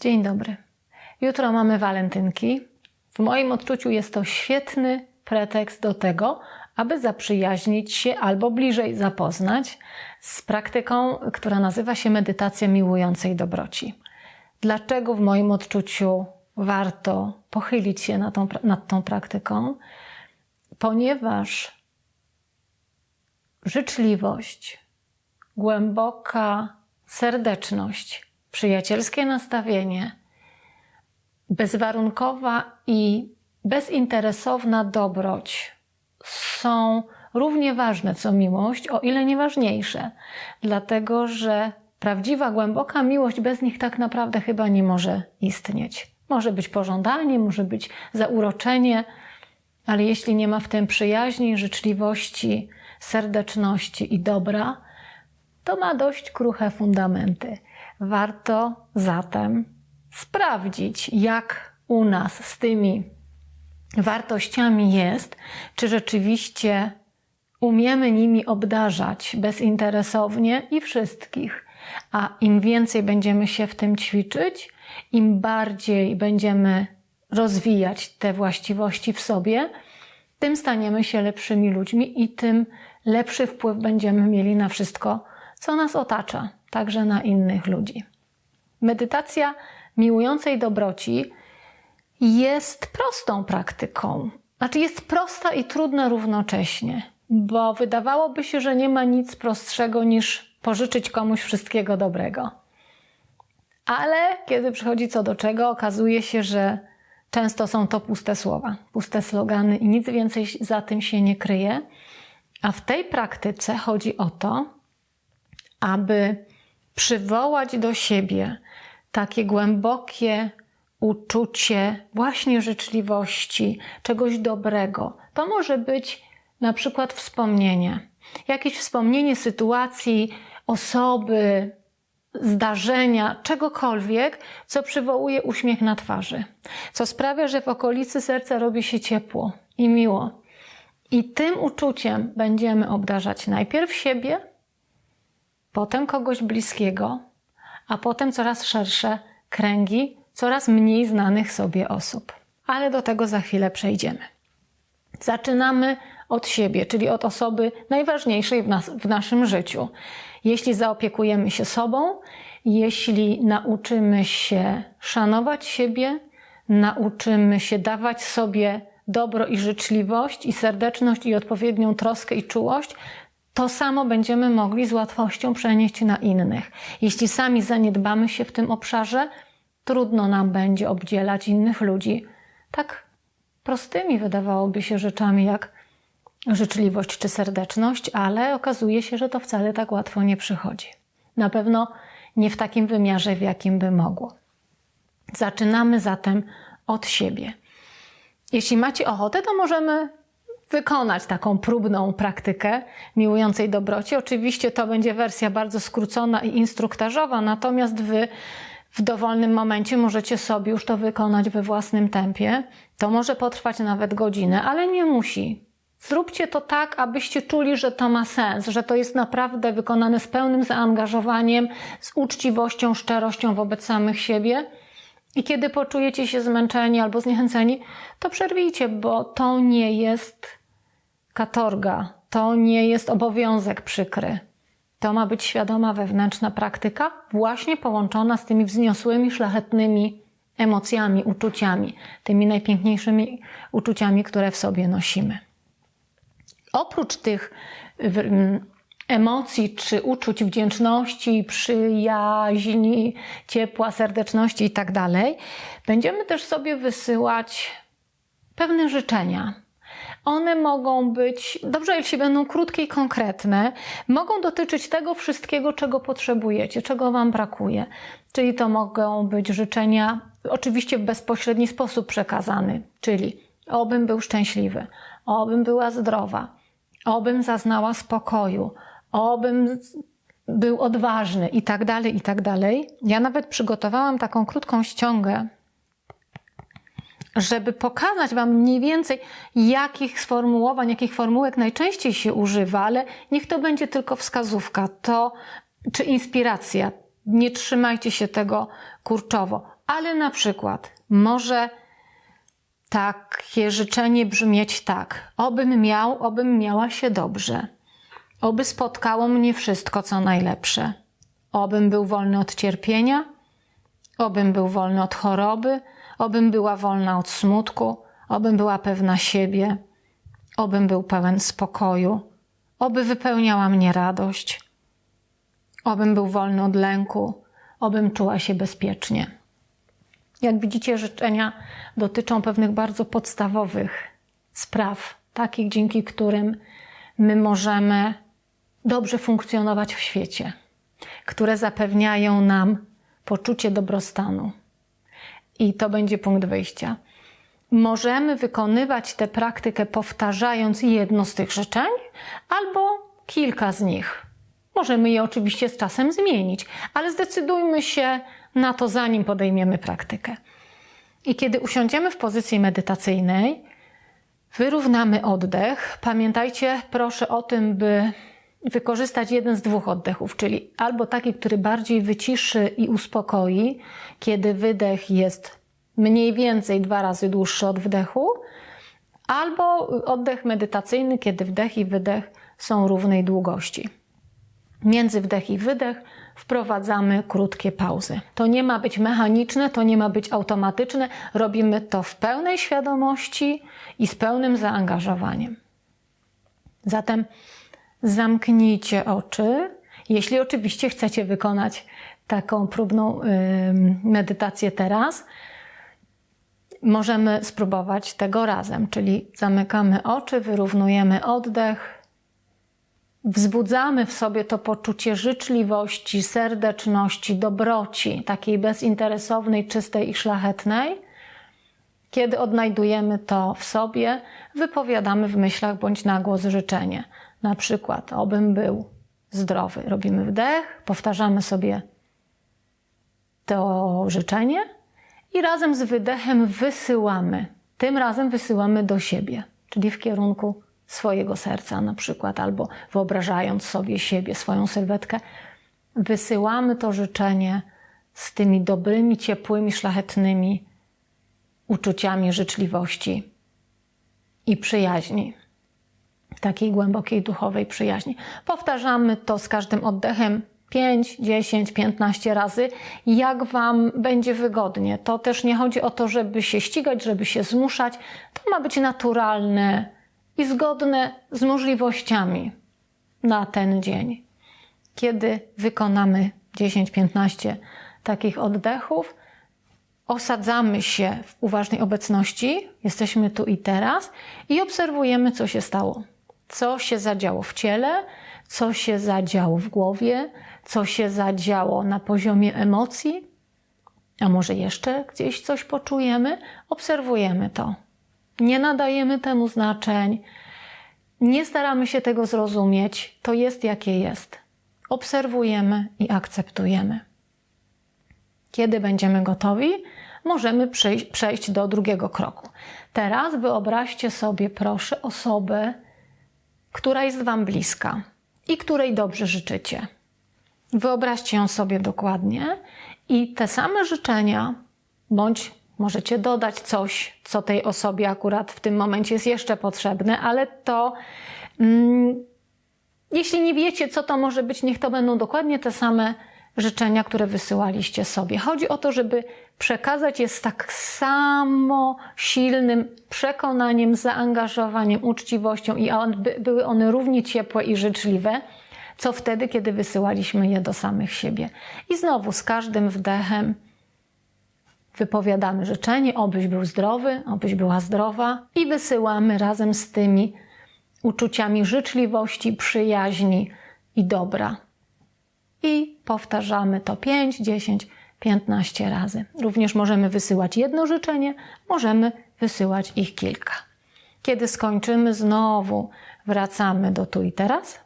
Dzień dobry. Jutro mamy walentynki. W moim odczuciu jest to świetny pretekst do tego, aby zaprzyjaźnić się albo bliżej zapoznać z praktyką, która nazywa się medytacja miłującej dobroci. Dlaczego w moim odczuciu warto pochylić się nad tą, nad tą praktyką? Ponieważ życzliwość, głęboka serdeczność, przyjacielskie nastawienie, bezwarunkowa i bezinteresowna dobroć są równie ważne co miłość, o ile nie ważniejsze, dlatego że prawdziwa, głęboka miłość bez nich tak naprawdę chyba nie może istnieć. Może być pożądanie, może być zauroczenie, ale jeśli nie ma w tym przyjaźni, życzliwości, serdeczności i dobra, to ma dość kruche fundamenty. Warto zatem sprawdzić, jak u nas z tymi wartościami jest, czy rzeczywiście umiemy nimi obdarzać bezinteresownie i wszystkich. A im więcej będziemy się w tym ćwiczyć, im bardziej będziemy rozwijać te właściwości w sobie, tym staniemy się lepszymi ludźmi i tym lepszy wpływ będziemy mieli na wszystko, co nas otacza, także na innych ludzi. Medytacja miłującej dobroci jest prostą praktyką. Znaczy, jest prosta i trudna równocześnie, bo wydawałoby się, że nie ma nic prostszego niż pożyczyć komuś wszystkiego dobrego. Ale kiedy przychodzi co do czego, okazuje się, że często są to puste słowa, puste slogany i nic więcej za tym się nie kryje. A w tej praktyce chodzi o to, aby przywołać do siebie takie głębokie uczucie właśnie życzliwości, czegoś dobrego. To może być na przykład wspomnienie, jakieś wspomnienie sytuacji, osoby, zdarzenia, czegokolwiek, co przywołuje uśmiech na twarzy, co sprawia, że w okolicy serca robi się ciepło i miło. I tym uczuciem będziemy obdarzać najpierw siebie, potem kogoś bliskiego, a potem coraz szersze kręgi coraz mniej znanych sobie osób. Ale do tego za chwilę przejdziemy. Zaczynamy od siebie, czyli od osoby najważniejszej w, nas, w naszym życiu. Jeśli zaopiekujemy się sobą, jeśli nauczymy się szanować siebie, nauczymy się dawać sobie dobro i życzliwość, i serdeczność, i odpowiednią troskę i czułość, to samo będziemy mogli z łatwością przenieść na innych. Jeśli sami zaniedbamy się w tym obszarze, trudno nam będzie obdzielać innych ludzi tak prostymi, wydawałoby się, rzeczami jak życzliwość czy serdeczność, ale okazuje się, że to wcale tak łatwo nie przychodzi. Na pewno nie w takim wymiarze, w jakim by mogło. Zaczynamy zatem od siebie. Jeśli macie ochotę, to możemy wykonać taką próbną praktykę miłującej dobroci. Oczywiście to będzie wersja bardzo skrócona i instruktażowa, natomiast wy w dowolnym momencie możecie sobie już to wykonać we własnym tempie. To może potrwać nawet godzinę, ale nie musi. Zróbcie to tak, abyście czuli, że to ma sens, że to jest naprawdę wykonane z pełnym zaangażowaniem, z uczciwością, szczerością wobec samych siebie. I kiedy poczujecie się zmęczeni albo zniechęceni, to przerwijcie, bo to nie jest katorga, to nie jest obowiązek przykry. To ma być świadoma wewnętrzna praktyka, właśnie połączona z tymi wzniosłymi, szlachetnymi emocjami, uczuciami, tymi najpiękniejszymi uczuciami, które w sobie nosimy. Oprócz tych emocji czy uczuć wdzięczności, przyjaźni, ciepła, serdeczności itd., tak będziemy też sobie wysyłać pewne życzenia, one mogą być, dobrze jeśli będą krótkie i konkretne, mogą dotyczyć tego wszystkiego, czego potrzebujecie, czego Wam brakuje. Czyli to mogą być życzenia, oczywiście w bezpośredni sposób przekazany, czyli obym był szczęśliwy, obym była zdrowa, obym zaznała spokoju, obym był odważny. I tak dalej, i tak dalej. Ja nawet przygotowałam taką krótką ściągę żeby pokazać Wam mniej więcej, jakich sformułowań, jakich formułek najczęściej się używa, ale niech to będzie tylko wskazówka, to czy inspiracja. Nie trzymajcie się tego kurczowo, Ale na przykład może takie życzenie brzmieć tak: obym miał, obym miała się dobrze. Oby spotkało mnie wszystko, co najlepsze. Obym był wolny od cierpienia, obym był wolny od choroby, obym była wolna od smutku, obym była pewna siebie, obym był pełen spokoju, oby wypełniała mnie radość, obym był wolny od lęku, obym czuła się bezpiecznie. Jak widzicie, życzenia dotyczą pewnych bardzo podstawowych spraw, takich dzięki którym my możemy dobrze funkcjonować w świecie, które zapewniają nam poczucie dobrostanu. I to będzie punkt wyjścia. Możemy wykonywać tę praktykę powtarzając jedno z tych życzeń albo kilka z nich. Możemy je oczywiście z czasem zmienić, ale zdecydujmy się na to, zanim podejmiemy praktykę. I kiedy usiądziemy w pozycji medytacyjnej, wyrównamy oddech. Pamiętajcie proszę o tym, by wykorzystać jeden z dwóch oddechów, czyli albo taki, który bardziej wyciszy i uspokoi, kiedy wydech jest mniej więcej dwa razy dłuższy od wdechu, albo oddech medytacyjny, kiedy wdech i wydech są równej długości. Między wdech i wydech wprowadzamy krótkie pauzy. To nie ma być mechaniczne, to nie ma być automatyczne. Robimy to w pełnej świadomości i z pełnym zaangażowaniem. Zatem zamknijcie oczy, jeśli oczywiście chcecie wykonać taką próbną medytację teraz. Możemy spróbować tego razem, czyli zamykamy oczy, wyrównujemy oddech, wzbudzamy w sobie to poczucie życzliwości, serdeczności, dobroci, takiej bezinteresownej, czystej i szlachetnej. Kiedy odnajdujemy to w sobie, wypowiadamy w myślach bądź na głos życzenie. Na przykład, obym był zdrowy. Robimy wdech, powtarzamy sobie to życzenie i razem z wydechem wysyłamy. Tym razem wysyłamy do siebie, czyli w kierunku swojego serca na przykład, albo wyobrażając sobie siebie, swoją sylwetkę, wysyłamy to życzenie z tymi dobrymi, ciepłymi, szlachetnymi uczuciami życzliwości i przyjaźni takiej głębokiej duchowej przyjaźni. Powtarzamy to z każdym oddechem 5, 10, 15 razy, jak Wam będzie wygodnie. To też nie chodzi o to, żeby się ścigać, żeby się zmuszać. To ma być naturalne i zgodne z możliwościami na ten dzień. Kiedy wykonamy 10-15 takich oddechów, osadzamy się w uważnej obecności, jesteśmy tu i teraz i obserwujemy, co się stało co się zadziało w ciele, co się zadziało w głowie, co się zadziało na poziomie emocji, a może jeszcze gdzieś coś poczujemy, obserwujemy to. Nie nadajemy temu znaczeń, nie staramy się tego zrozumieć, to jest jakie jest. Obserwujemy i akceptujemy. Kiedy będziemy gotowi, możemy przejść do drugiego kroku. Teraz wyobraźcie sobie, proszę, osobę, która jest Wam bliska i której dobrze życzycie. Wyobraźcie ją sobie dokładnie i te same życzenia, bądź możecie dodać coś, co tej osobie akurat w tym momencie jest jeszcze potrzebne, ale to. Mm, jeśli nie wiecie, co to może być, niech to będą dokładnie te same życzenia, które wysyłaliście sobie. Chodzi o to, żeby przekazać je z tak samo silnym przekonaniem, zaangażowaniem, uczciwością i były one równie ciepłe i życzliwe, co wtedy, kiedy wysyłaliśmy je do samych siebie. I znowu z każdym wdechem wypowiadamy życzenie, obyś był zdrowy, obyś była zdrowa i wysyłamy razem z tymi uczuciami życzliwości, przyjaźni i dobra i powtarzamy to 5, 10, 15 razy. Również możemy wysyłać jedno życzenie, możemy wysyłać ich kilka. Kiedy skończymy, znowu wracamy do tu i teraz,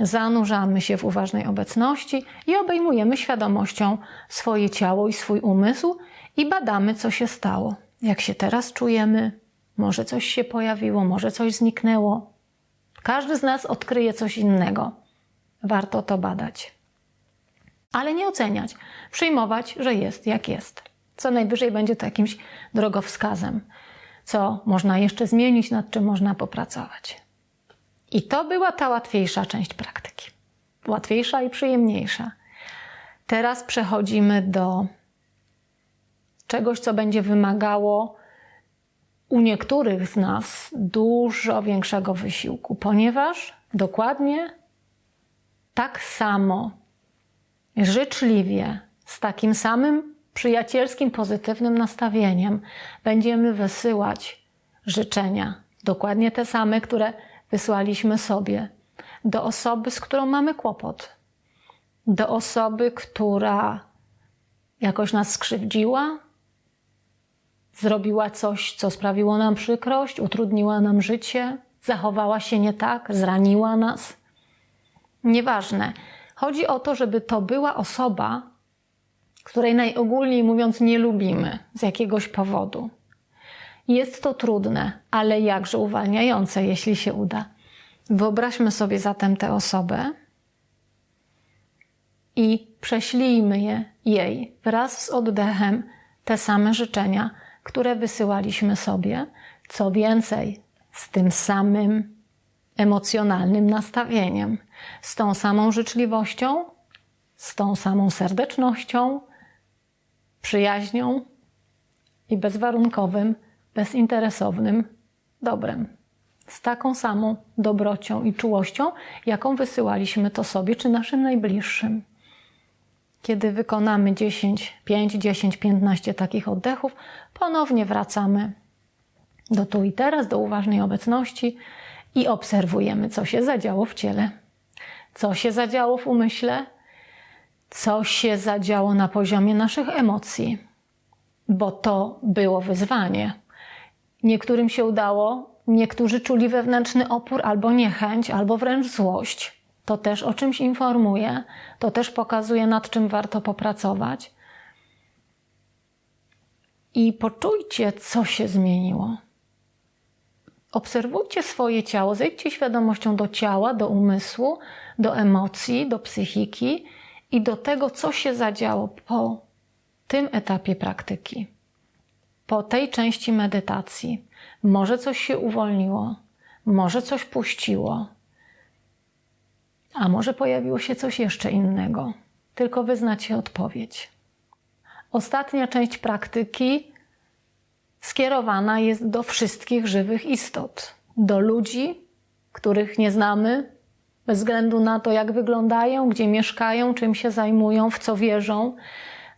zanurzamy się w uważnej obecności i obejmujemy świadomością swoje ciało i swój umysł i badamy, co się stało. Jak się teraz czujemy, może coś się pojawiło, może coś zniknęło. Każdy z nas odkryje coś innego. Warto to badać ale nie oceniać, przyjmować, że jest jak jest. Co najwyżej będzie to jakimś drogowskazem, co można jeszcze zmienić, nad czym można popracować. I to była ta łatwiejsza część praktyki. Łatwiejsza i przyjemniejsza. Teraz przechodzimy do czegoś, co będzie wymagało u niektórych z nas dużo większego wysiłku, ponieważ dokładnie tak samo życzliwie, z takim samym przyjacielskim, pozytywnym nastawieniem będziemy wysyłać życzenia, dokładnie te same, które wysłaliśmy sobie, do osoby, z którą mamy kłopot, do osoby, która jakoś nas skrzywdziła, zrobiła coś, co sprawiło nam przykrość, utrudniła nam życie, zachowała się nie tak, zraniła nas. Nieważne. Chodzi o to, żeby to była osoba, której najogólniej mówiąc nie lubimy z jakiegoś powodu. Jest to trudne, ale jakże uwalniające, jeśli się uda. Wyobraźmy sobie zatem tę osobę i prześlijmy je, jej wraz z oddechem te same życzenia, które wysyłaliśmy sobie. Co więcej, z tym samym emocjonalnym nastawieniem, z tą samą życzliwością, z tą samą serdecznością, przyjaźnią i bezwarunkowym, bezinteresownym dobrem. Z taką samą dobrocią i czułością, jaką wysyłaliśmy to sobie czy naszym najbliższym. Kiedy wykonamy 10, 5, 10, 15 takich oddechów, ponownie wracamy do tu i teraz, do uważnej obecności i obserwujemy, co się zadziało w ciele, co się zadziało w umyśle, co się zadziało na poziomie naszych emocji, bo to było wyzwanie. Niektórym się udało, niektórzy czuli wewnętrzny opór albo niechęć, albo wręcz złość. To też o czymś informuje, to też pokazuje, nad czym warto popracować. I poczujcie, co się zmieniło. Obserwujcie swoje ciało, zejdźcie świadomością do ciała, do umysłu, do emocji, do psychiki i do tego, co się zadziało po tym etapie praktyki, po tej części medytacji. Może coś się uwolniło, może coś puściło, a może pojawiło się coś jeszcze innego. Tylko wyznacie odpowiedź. Ostatnia część praktyki skierowana jest do wszystkich żywych istot, do ludzi, których nie znamy, bez względu na to, jak wyglądają, gdzie mieszkają, czym się zajmują, w co wierzą,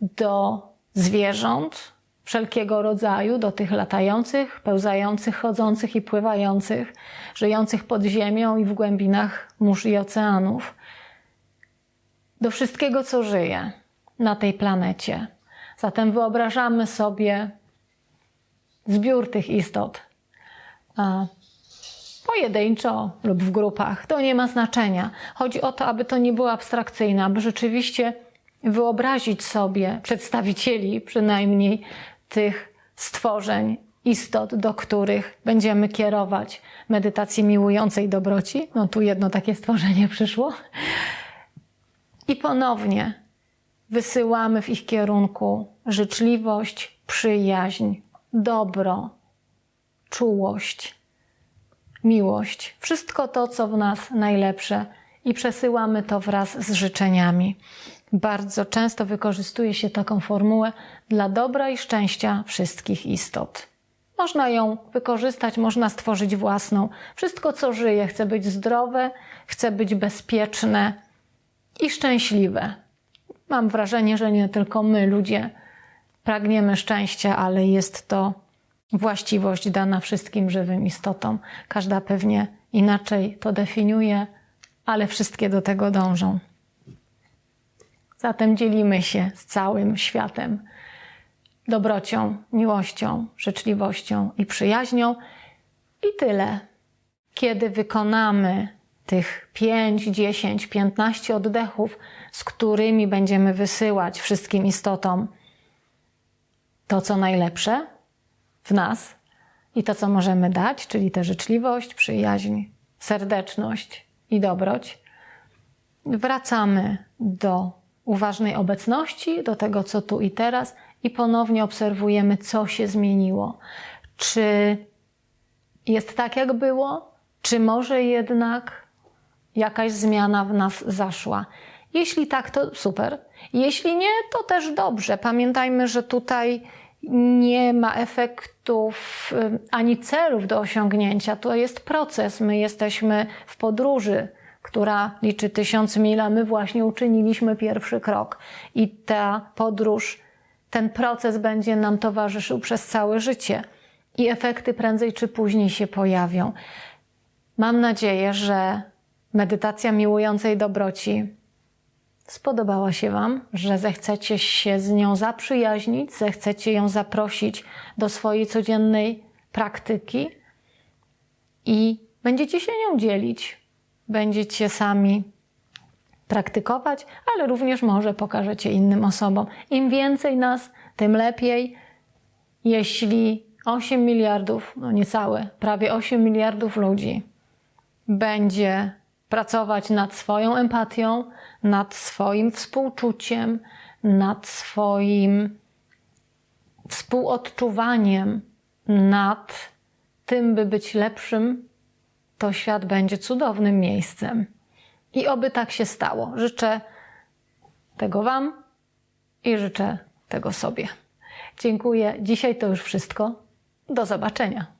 do zwierząt wszelkiego rodzaju, do tych latających, pełzających, chodzących i pływających, żyjących pod ziemią i w głębinach mórz i oceanów, do wszystkiego, co żyje na tej planecie. Zatem wyobrażamy sobie zbiór tych istot. Pojedynczo lub w grupach, to nie ma znaczenia. Chodzi o to, aby to nie było abstrakcyjne, aby rzeczywiście wyobrazić sobie przedstawicieli przynajmniej tych stworzeń, istot, do których będziemy kierować medytacji miłującej dobroci. No tu jedno takie stworzenie przyszło. I ponownie wysyłamy w ich kierunku życzliwość, przyjaźń, dobro, czułość, miłość. Wszystko to, co w nas najlepsze i przesyłamy to wraz z życzeniami. Bardzo często wykorzystuje się taką formułę dla dobra i szczęścia wszystkich istot. Można ją wykorzystać, można stworzyć własną. Wszystko, co żyje, chce być zdrowe, chce być bezpieczne i szczęśliwe. Mam wrażenie, że nie tylko my, ludzie, pragniemy szczęścia, ale jest to właściwość dana wszystkim żywym istotom. Każda pewnie inaczej to definiuje, ale wszystkie do tego dążą. Zatem dzielimy się z całym światem dobrocią, miłością, życzliwością i przyjaźnią. I tyle. Kiedy wykonamy tych 5, 10, 15 oddechów, z którymi będziemy wysyłać wszystkim istotom to, co najlepsze w nas i to, co możemy dać, czyli tę życzliwość, przyjaźń, serdeczność i dobroć, wracamy do uważnej obecności, do tego, co tu i teraz i ponownie obserwujemy, co się zmieniło. Czy jest tak, jak było, czy może jednak jakaś zmiana w nas zaszła. Jeśli tak, to super. Jeśli nie, to też dobrze. Pamiętajmy, że tutaj nie ma efektów ym, ani celów do osiągnięcia. To jest proces. My jesteśmy w podróży, która liczy tysiąc mil, a my właśnie uczyniliśmy pierwszy krok. I ta podróż, ten proces będzie nam towarzyszył przez całe życie. I efekty prędzej czy później się pojawią. Mam nadzieję, że medytacja miłującej dobroci spodobała się Wam, że zechcecie się z nią zaprzyjaźnić, zechcecie ją zaprosić do swojej codziennej praktyki i będziecie się nią dzielić. Będziecie sami praktykować, ale również może pokażecie innym osobom. Im więcej nas, tym lepiej. Jeśli 8 miliardów, no niecałe, prawie 8 miliardów ludzi będzie pracować nad swoją empatią, nad swoim współczuciem, nad swoim współodczuwaniem, nad tym, by być lepszym, to świat będzie cudownym miejscem. I oby tak się stało. Życzę tego Wam i życzę tego sobie. Dziękuję. Dzisiaj to już wszystko. Do zobaczenia.